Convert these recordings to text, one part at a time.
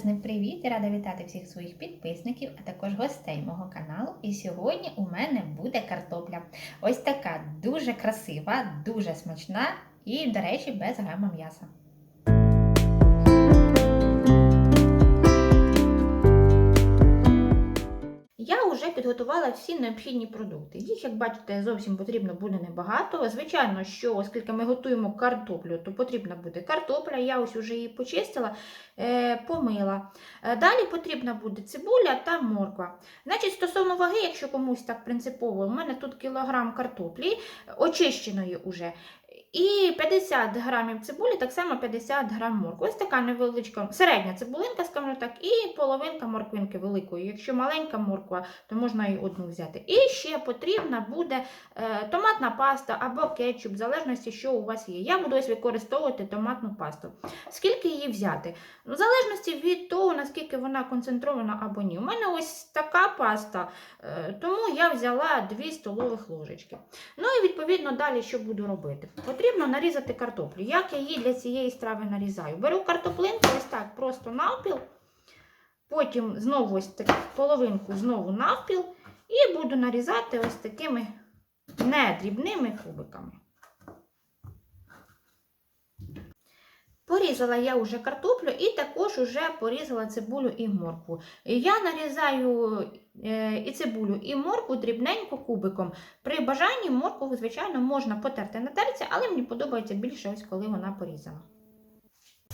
Величезний привіт і рада вітати всіх своїх підписників, а також гостей мого каналу. І сьогодні у мене буде картопля. Ось така дуже красива, дуже смачна і, до речі, без грама м'яса. Я вже підготувала всі необхідні продукти. Їх, як бачите, зовсім потрібно буде небагато. Звичайно, що оскільки ми готуємо картоплю, то потрібна буде картопля. Я ось уже її почистила, е, помила. Е, Далі потрібна буде цибуля та морква. Значить, стосовно ваги, якщо комусь так принципово, у мене тут кілограм картоплі, очищеної уже. І 50 грамів цибулі, так само 50 грам моркви. Ось така невеличка, середня цибулинка, скажімо так, і половинка морквинки великої. Якщо маленька морква, то можна і одну взяти. І ще потрібна буде е, томатна паста або кетчуп, в залежності, що у вас є. Я буду ось використовувати томатну пасту. Скільки її взяти? Ну, В залежності від того, наскільки вона концентрована або ні. У мене ось така паста, е, тому я взяла 2 столових ложечки. Ну і відповідно далі що буду робити? Потрібно нарізати картоплю. Як я її для цієї страви нарізаю? Беру картоплинку ось так просто навпіл, потім знову ось так половинку знову навпіл і буду нарізати ось такими недрібними кубиками. Порізала я вже картоплю і також вже порізала цибулю і моркву. Я нарізаю і цибулю, і моркву дрібненько кубиком. При бажанні моркву, звичайно, можна потерти на терці, але мені подобається більше, ось коли вона порізана.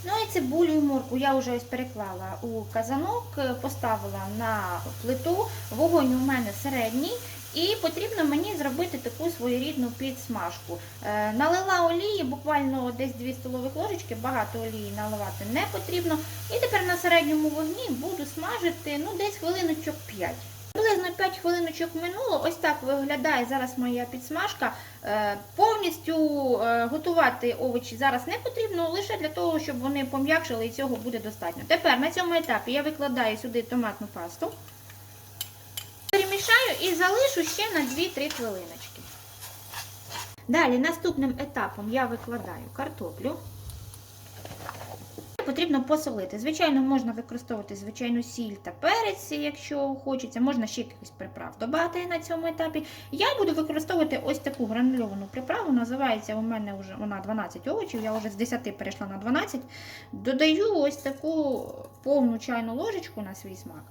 Ну і цибулю і моркву я вже ось переклала у казанок, е, поставила на плиту. Вогонь у мене середній. І потрібно мені зробити таку своєрідну підсмажку. Е, налила олії, буквально десь 2 столових ложечки, багато олії наливати не потрібно. І тепер на середньому вогні буду смажити ну, десь хвилиночок 5. Приблизно 5 хвилиночок минуло. Ось так виглядає зараз моя підсмажка. Е, Повністю е, готувати овочі зараз не потрібно, лише для того, щоб вони пом'якшили і цього буде достатньо. Тепер на цьому етапі я викладаю сюди томатну пасту. Перемішаю і залишу ще на 2-3 хвилиночки. Далі наступним етапом я викладаю картоплю. Потрібно посолити. Звичайно, можна використовувати звичайну сіль та перець, якщо хочеться. Можна ще якихось приправ додати на цьому етапі. Я буду використовувати ось таку гранульовану приправу. Називається у мене вже вона 12 овочів, я вже з 10 перейшла на 12. Додаю ось таку повну чайну ложечку на свій смак.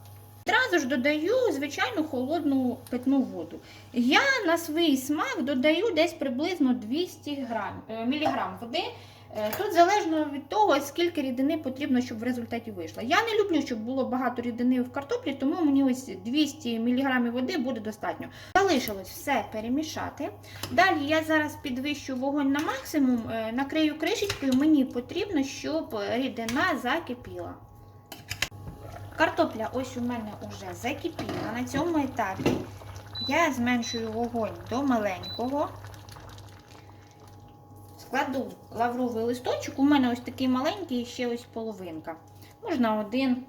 Одразу ж додаю звичайну холодну питну воду. Я на свій смак додаю десь приблизно 200 грам, е, міліграм води. Е, Тут залежно від того, скільки рідини потрібно, щоб в результаті вийшло. Я не люблю, щоб було багато рідини в картоплі, тому мені ось 200 мг води буде достатньо. Залишилось все перемішати. Далі я зараз підвищу вогонь на максимум, е, накрию кришечкою. Мені потрібно, щоб рідина закипіла. Картопля ось у мене вже закипіла. На цьому етапі я зменшую вогонь до маленького. Складу лавровий листочок. У мене ось такий маленький і ще ось половинка. Можна один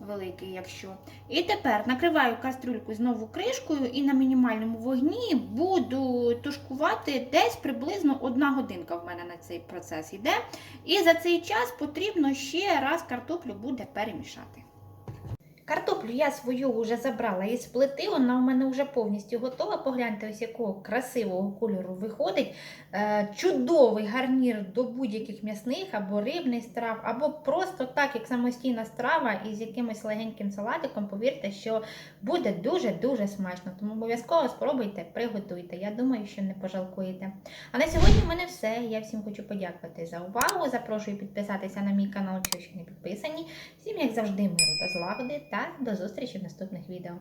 великий, якщо. І тепер накриваю кастрюльку знову кришкою і на мінімальному вогні буду тушкувати десь приблизно одна годинка в мене на цей процес йде. І за цей час потрібно ще раз картоплю буде перемішати. Картоплю я свою вже забрала із плити, вона у мене вже повністю готова. Погляньте, ось якого красивого кольору виходить. Е, чудовий гарнір до будь-яких м'ясних або рибних страв, або просто так, як самостійна страва із якимось легеньким салатиком. Повірте, що буде дуже-дуже смачно. Тому обов'язково спробуйте, приготуйте. Я думаю, що не пожалкуєте. А на сьогодні в мене все. Я всім хочу подякувати за увагу. Запрошую підписатися на мій канал, якщо ще не підписані. Всім, як завжди, миру та злагоди та до зустрічі в наступних відео.